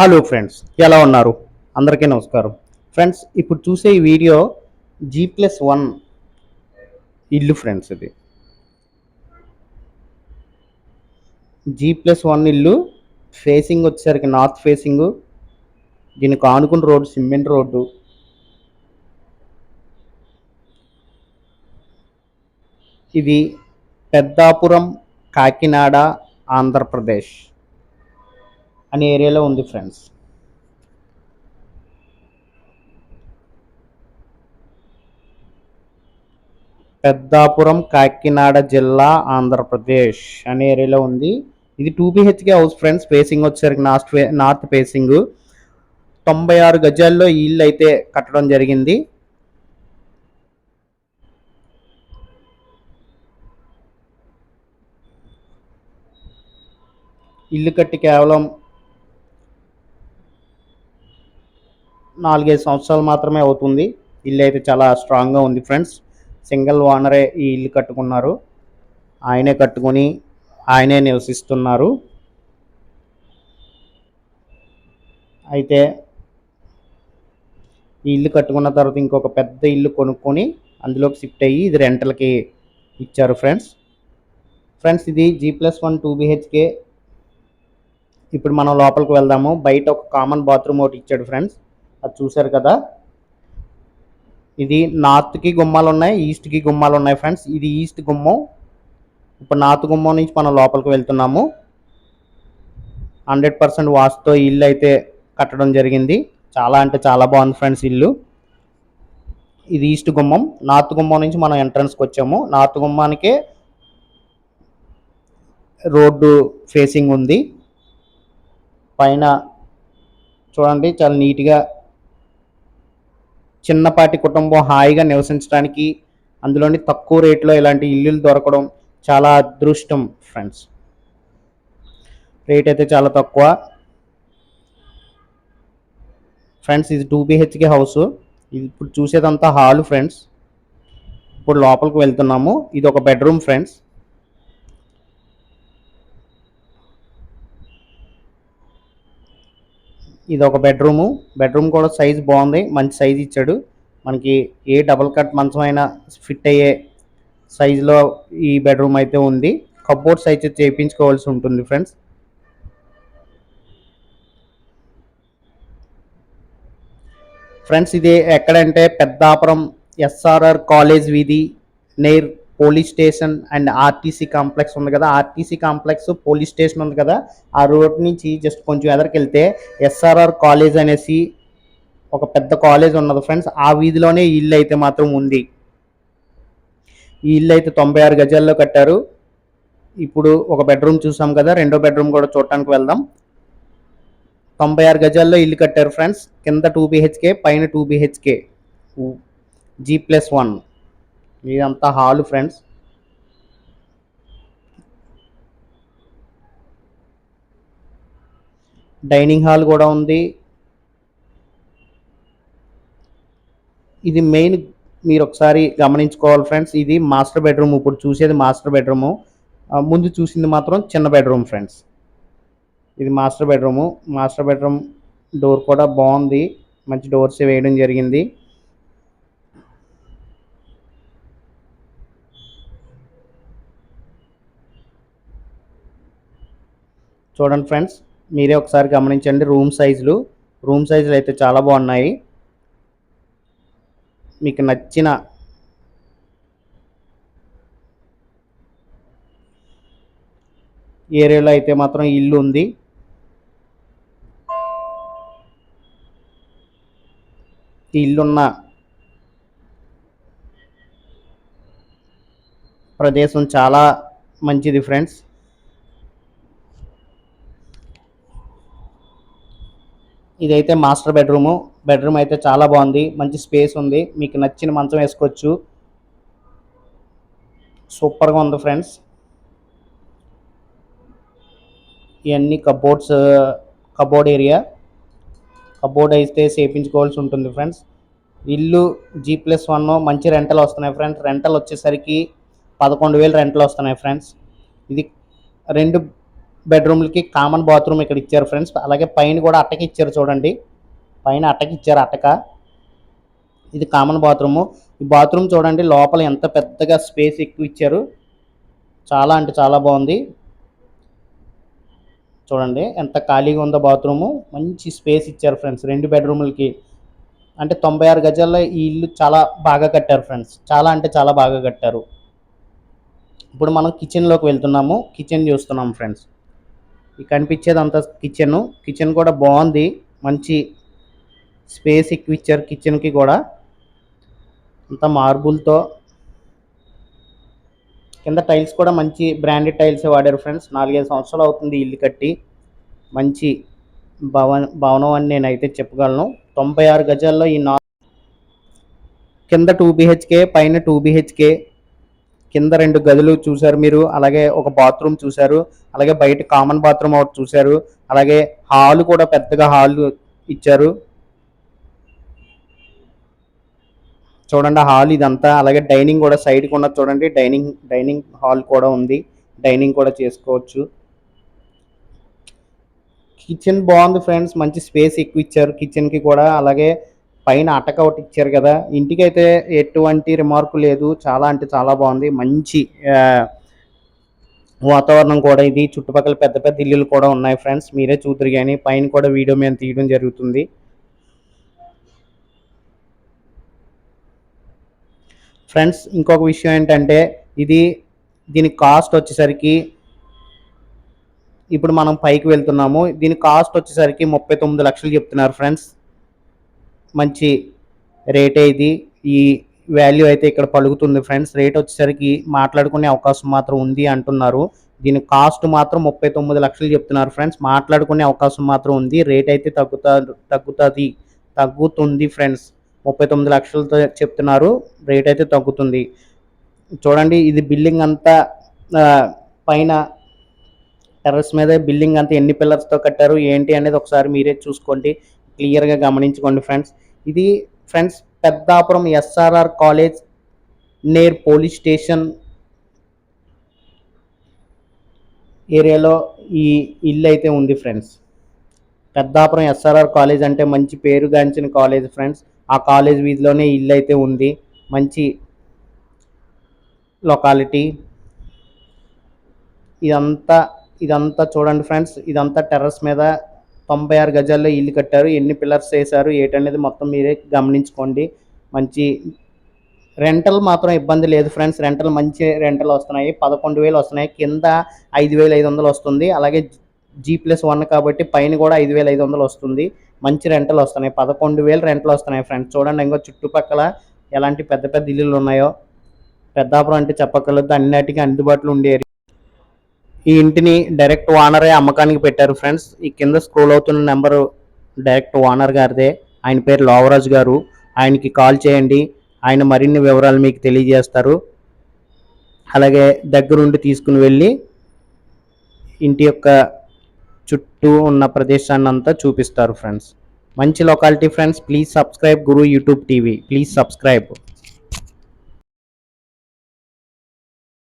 Hello friends ఎలా ఉన్నారు? అందరికీ నమస్కారం. ఫ్రెండ్స్ ఇప్పుడు చూసే ఈ వీడియో జీ ప్లస్ వన్ ఇల్లు ఫ్రెండ్స్ ఇది. జీ ప్లస్ వన్ ఇల్లు ఫేసింగ్ వచ్చేసరికి నార్త్ ఫేసింగ్ దీనికి ఆనుకున్న రోడ్డు సిమెంట్ రోడ్డు. ఇది పెద్దాపురం కాకినాడ ఆంధ్రప్రదేశ్. అనే ఏరియాలో ఉంది ఫ్రెండ్స్. పెద్దాపురం కాకినాడ జిల్లా ఆంధ్రప్రదేశ్ అనే ఏరియాలో ఉంది. ఇది two BHK house friends. Facing వచ్చేసరికి నార్త్ నార్త్ ఫేసింగ్ తొంభై ఆరు గజాల్లో ఈ ఇల్లు అయితే కట్టడం జరిగింది. ఇల్లు కట్టి కేవలం నాలుగైదు సంవత్సరాలు మాత్రమే అవుతుంది. ఇల్లు అయితే చాలా స్ట్రాంగ్గా ఉంది ఫ్రెండ్స్. సింగిల్ ఓనరే ఈ ఇల్లు కట్టుకున్నారు. ఆయనే కట్టుకొని ఆయనే నివసిస్తున్నారు. అయితే ఈ ఇల్లు కట్టుకున్న తర్వాత ఇంకొక పెద్ద ఇల్లు కొనుక్కొని అందులోకి షిఫ్ట్ అయ్యి ఇది రెంటల్కి ఇచ్చారు ఫ్రెండ్స్. ఫ్రెండ్స్ ఇది G plus one two BHK. ఇప్పుడు మనం లోపలికి వెళ్దాము. బయట ఒక కామన్ బాత్రూమ్ ఒకటి ఇచ్చాడు ఫ్రెండ్స్. అది చూశారు కదా? ఇది నార్త్కి గుమ్మాలు ఉన్నాయి ఈస్ట్కి గుమ్మాలు ఉన్నాయి ఫ్రెండ్స్. ఇది ఈస్ట్ గుమ్మం. ఇప్పుడు నార్త్ గుమ్మం నుంచి మనం లోపలికి వెళ్తున్నాము. హండ్రెడ్ పర్సెంట్ వాస్తుతో ఇల్లు అయితే కట్టడం జరిగింది. చాలా అంటే చాలా బాగుంది ఫ్రెండ్స్ ఇల్లు. ఇది ఈస్ట్ గుమ్మం. నార్త్ గుమ్మం నుంచి మనం ఎంట్రన్స్కి వచ్చాము. నార్త్ గుమ్మానికే రోడ్డు ఫేసింగ్ ఉంది. పైన చూడండి చాలా నీట్గా చిన్నపాటి కుటుంబం హాయిగా నివసించడానికి అందులోని తక్కువ రేట్లో ఇలాంటి ఇల్లులు దొరకడం చాలా అదృష్టం ఫ్రెండ్స్ రేట్ అయితే చాలా తక్కువ. ఫ్రెండ్స్ ఇది టూ బిహెచ్కే హౌస్. ఇది ఇప్పుడు చూసేదంతా హాల్ ఫ్రెండ్స్ ఇప్పుడు లోపలికి వెళ్తున్నాము. ఇది ఒక బెడ్రూమ్ ఫ్రెండ్స్ ఇది ఒక బెడ్రూము. బెడ్రూమ్ కూడా సైజ్ బాగుంది. మంచి సైజ్ ఇచ్చాడు. మనకి ఏ డబుల్ కట్ మంచం అయినా ఫిట్ అయ్యే సైజులో ఈ బెడ్రూమ్ అయితే ఉంది. కబోర్డ్స్ అయితే చేయించుకోవాల్సి ఉంటుంది ఫ్రెండ్స్. ఫ్రెండ్స్ ఇది ఎక్కడంటే పెద్దాపురం ఎస్ఆర్ఆర్ కాలేజ్ వీధి near police station and RTC complex ఉంది కదా. ఆర్టీసీ కాంప్లెక్స్ పోలీస్ స్టేషన్ ఉంది కదా. ఆ రోడ్ నుంచి జస్ట్ కొంచెం ఎదరికి వెళ్తే ఎస్ఆర్ఆర్ కాలేజ్ అనేసి ఒక పెద్ద కాలేజ్ ఉన్నది ఫ్రెండ్స్. ఆ వీధిలోనే ఈ ఇల్లు అయితే మాత్రం ఉంది. ఈ ఇల్లు అయితే తొంభై ఆరు గజాల్లో కట్టారు. ఇప్పుడు ఒక బెడ్రూమ్ చూసాం కదా. రెండో బెడ్రూమ్ కూడా చూడటానికి వెళ్దాం. తొంభై ఆరు గజాల్లో ఇల్లు కట్టారు ఫ్రెండ్స్. కింద టూ బిహెచ్కే పైన two BHK. G plus one. ఇదంతా హాల్ ఫ్రెండ్స్. డైనింగ్ హాల్ కూడా ఉంది. ఇది మెయిన్ మీరు ఒకసారి గమనించుకోవాలి ఫ్రెండ్స్. ఇది మాస్టర్ బెడ్రూమ్. ఇప్పుడు చూసేది మాస్టర్ బెడ్రూము. ముందు చూసింది మాత్రం చిన్న బెడ్రూమ్ ఫ్రెండ్స్. ఇది master bedroom. Master bedroom door కూడా బాగుంది. మంచి డోర్స్ వేయడం జరిగింది. చూడండి ఫ్రెండ్స్ మీరే ఒకసారి గమనించండి రూమ్ సైజులు. రూమ్ సైజులు అయితే చాలా బాగున్నాయి. మీకు నచ్చిన ఏరియాలో అయితే మాత్రం ఇల్లు ఉంది. ఈ ఇల్లున్న ప్రదేశం చాలా మంచిది ఫ్రెండ్స్. ఇదైతే మాస్టర్ బెడ్రూము. బెడ్రూమ్ అయితే చాలా బాగుంది. మంచి స్పేస్ ఉంది. మీకు నచ్చిన మంచం వేసుకోవచ్చు. సూపర్గా ఉంది ఫ్రెండ్స్. ఇవన్నీ కబోర్డ్స్ కబోర్డ్ ఏరియా. కబోర్డ్ అయితే చేయించుకోవాల్సి ఉంటుంది ఫ్రెండ్స్. ఇల్లు జీ ప్లస్ వన్ మంచి రెంటలు వస్తున్నాయి ఫ్రెండ్స్. రెంటలు వచ్చేసరికి పదకొండు వేలు రెంటలు వస్తున్నాయి ఫ్రెండ్స్. ఇది రెండు బెడ్రూమ్లకి కామన్ బాత్రూమ్ ఇక్కడ ఇచ్చారు ఫ్రెండ్స్. అలాగే పైన కూడా అట్టకి ఇచ్చారు చూడండి. పైన అట్టకి ఇచ్చారు అట్టక ఇది కామన్ బాత్రూము. ఈ బాత్రూమ్ చూడండి లోపల ఎంత పెద్దగా స్పేస్ ఎక్కువ ఇచ్చారు. చాలా అంటే చాలా బాగుంది. చూడండి ఎంత ఖాళీగా ఉందో బాత్రూము. మంచి స్పేస్ ఇచ్చారు ఫ్రెండ్స్ రెండు బెడ్రూములకి. అంటే తొంభై ఆరు గజాల్లో ఈ ఇల్లు చాలా బాగా కట్టారు ఫ్రెండ్స్. చాలా అంటే చాలా బాగా కట్టారు. ఇప్పుడు మనం కిచెన్లోకి వెళ్తున్నాము. కిచెన్ చూస్తున్నాం ఫ్రెండ్స్. ఈ కనిపించేది అంతా కిచెన్ కిచెన్ కూడా బాగుంది. మంచి స్పేస్ ఎక్కువ ఇచ్చారు కిచెన్కి కూడా. అంతా మార్బుల్తో కింద టైల్స్ కూడా మంచి బ్రాండెడ్ టైల్స్ వాడారు ఫ్రెండ్స్ నాలుగైదు సంవత్సరాలు అవుతుంది ఇల్లు కట్టి. మంచి భవన భవనం అని నేనైతే చెప్పగలను. తొంభై ఆరు గజాల్లో ఈ నా కింద టూ బిహెచ్కే పైన టూ బిహెచ్కే కింద రెండు గదులు చూశారు మీరు అలాగే ఒక బాత్రూమ్ చూశారు అలాగే బయట కామన్ బాత్రూమ్ ఒకటి చూశారు అలాగే హాల్ కూడా పెద్దగా హాల్ ఇచ్చారు. చూడండి హాల్ ఇదంతా అలాగే డైనింగ్ కూడా సైడ్కి ఉన్నది చూడండి డైనింగ్ డైనింగ్ హాల్ కూడా ఉంది డైనింగ్ కూడా చేసుకోవచ్చు. కిచెన్ బాగుంది ఫ్రెండ్స్ మంచి స్పేస్ ఎక్కువ ఇచ్చారు కిచెన్కి కూడా అలాగే పైన అటక ఒకటి ఇచ్చారు కదా. ఇంటికి అయితే ఎటువంటి రిమార్క్ లేదు. చాలా అంటే చాలా బాగుంది. మంచి వాతావరణం కూడా ఇది. చుట్టుపక్కల పెద్ద పెద్ద ఇల్లులు కూడా ఉన్నాయి ఫ్రెండ్స్ మీరే చూద్దరు కానీ పైన కూడా వీడియో మేము తీయడం జరుగుతుంది. ఫ్రెండ్స్ ఇంకొక విషయం ఏంటంటే ఇది దీని కాస్ట్ వచ్చేసరికి ఇప్పుడు మనం పైకి వెళ్తున్నాము. దీని కాస్ట్ వచ్చేసరికి ముప్పై తొమ్మిది లక్షలు చెప్తున్నారు ఫ్రెండ్స్ మంచి రేటే ఇది. ఈ వాల్యూ అయితే ఇక్కడ పలుకుతుంది ఫ్రెండ్స్. రేట్ వచ్చేసరికి మాట్లాడుకునే అవకాశం మాత్రం ఉంది అంటున్నారు. దీని కాస్ట్ మాత్రం ముప్పై తొమ్మిది లక్షలు చెప్తున్నారు ఫ్రెండ్స్. మాట్లాడుకునే అవకాశం మాత్రం ఉంది. రేట్ అయితే తగ్గుతా తగ్గుతుంది తగ్గుతుంది ఫ్రెండ్స్. ముప్పై తొమ్మిది లక్షలతో చెప్తున్నారు. రేట్ అయితే తగ్గుతుంది. చూడండి ఇది బిల్డింగ్ అంతా పైన టెర్రస్ మీద బిల్డింగ్ అంతా ఎన్ని పిల్లర్స్తో కట్టారు ఏంటి అనేది ఒకసారి మీరే చూసుకోండి. క్లియర్గా గమనించుకోండి ఫ్రెండ్స్. ఇది friends Peddapuram SRR college near police station ఏరియాలో ఈ ఇల్లు అయితే ఉంది ఫ్రెండ్స్. పెద్దాపురం ఎస్ఆర్ఆర్ కాలేజ్ అంటే మంచి పేరుగాంచిన కాలేజ్ ఫ్రెండ్స్. ఆ కాలేజ్ వీధిలోనే ఇల్లు అయితే ఉంది. మంచి లొకాలిటీ ఇదంతా ఇదంతా చూడండి ఫ్రెండ్స్. ఇదంతా టెర్రస్ మీద తొంభై ఆరు గజాల్లో ఇల్లు కట్టారు. ఎన్ని పిల్లర్స్ వేశారు? ఏంటనేది మొత్తం మీరే గమనించుకోండి. మంచి రెంటల్ మాత్రం ఇబ్బంది లేదు ఫ్రెండ్స్. రెంటల్ మంచి రెంటల్ వస్తున్నాయి. పదకొండు వేలు వస్తున్నాయి. కింద ఐదు వేల ఐదు వందలు వస్తుంది. అలాగే జీ ప్లస్ వన్ కాబట్టి పైన కూడా ఐదు వేల ఐదు వందలు వస్తుంది. మంచి రెంటలు వస్తున్నాయి. పదకొండు వేలు రెంటలు వస్తున్నాయి ఫ్రెండ్స్. చూడండి ఇంకో చుట్టుపక్కల ఎలాంటి పెద్ద పెద్ద ఇల్లులు ఉన్నాయో. పెద్దాపురం అంటే చెప్పక్కర్లేదు. అన్నిటికీ అందుబాటులో ఉండే. ఈ ఇంటిని డైరెక్ట్ ఓనరే అమ్మకానికి పెట్టారు ఫ్రెండ్స్. ఈ కింద స్క్రోల్ అవుతున్న నెంబరు డైరెక్ట్ ఓనర్ గారిదే. ఆయన పేరు లోవరాజ్ గారు. ఆయనకి కాల్ చేయండి. ఆయన మరిన్ని వివరాలు మీకు తెలియజేస్తారు. అలాగే దగ్గరుండి తీసుకుని వెళ్ళి ఇంటి యొక్క చుట్టూ ఉన్న ప్రదేశాన్ని అంతా చూపిస్తారు ఫ్రెండ్స్. మంచి locality friends please subscribe Guru YouTube TV please subscribe